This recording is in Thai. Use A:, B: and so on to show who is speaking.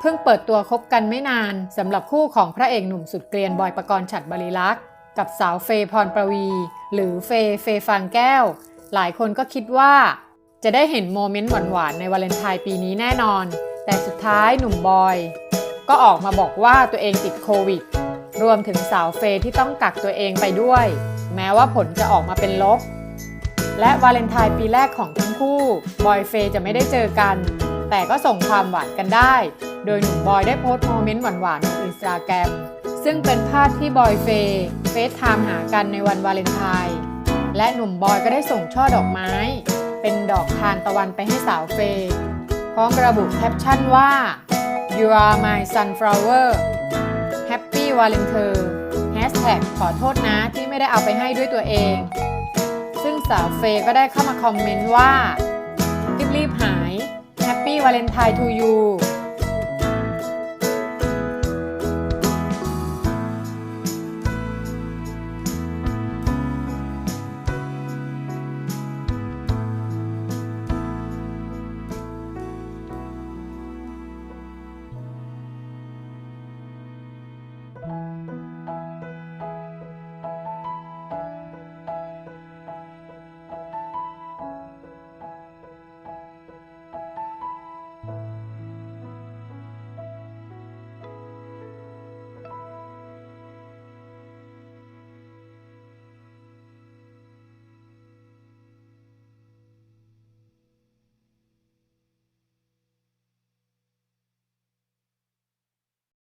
A: เพิ่งเปิดตัวคบกันไม่นานสำหรับคู่ของพระเอกหนุ่มสุดเกรียนบอยประกรณ์ฉัดบริลักษ์กับสาวเฟย์พรประวี หรือเฟย์เฟย์ฟางแก้ว หลายคนก็คิดว่า จะได้เห็นโมเมนต์หวานๆ ในวาเลนไทน์ปีนี้แน่นอน แต่สุดท้ายหนุ่มบอย ก็ออกมาบอกว่าตัวเองติดโควิด รวมถึงสาวเฟย์ที่ต้องกักตัวเองไปด้วย แม้ว่าผลจะออกมาเป็นลบ และวาเลนไทน์ปีแรกของทั้งคู่ บอยเฟย์จะไม่ได้เจอกัน แต่ก็ส่งความหวานกันได้ โดยหนุ่มบอยได้โพสต์โมเมนต์หวานๆบนอินสตาแกรมซึ่งเป็นภาพที่บอยเฟย์เฟซไทม์หากันในวันวาเลนไทน์และหนุ่มบอยก็ได้ส่งช่อดอกไม้ เป็นดอกทานตะวันไปให้สาวเฟย์พร้อมระบุแคปชั่นว่า you are my sunflower happy valentine hashtag ขอโทษนะที่ไม่ได้เอาไปให้ด้วยตัวเอง สาวเฟย์ก็ได้เข้ามาคอมเมนต์ว่ารีบๆหายแฮปปี้วาเลนไทน์ทูยู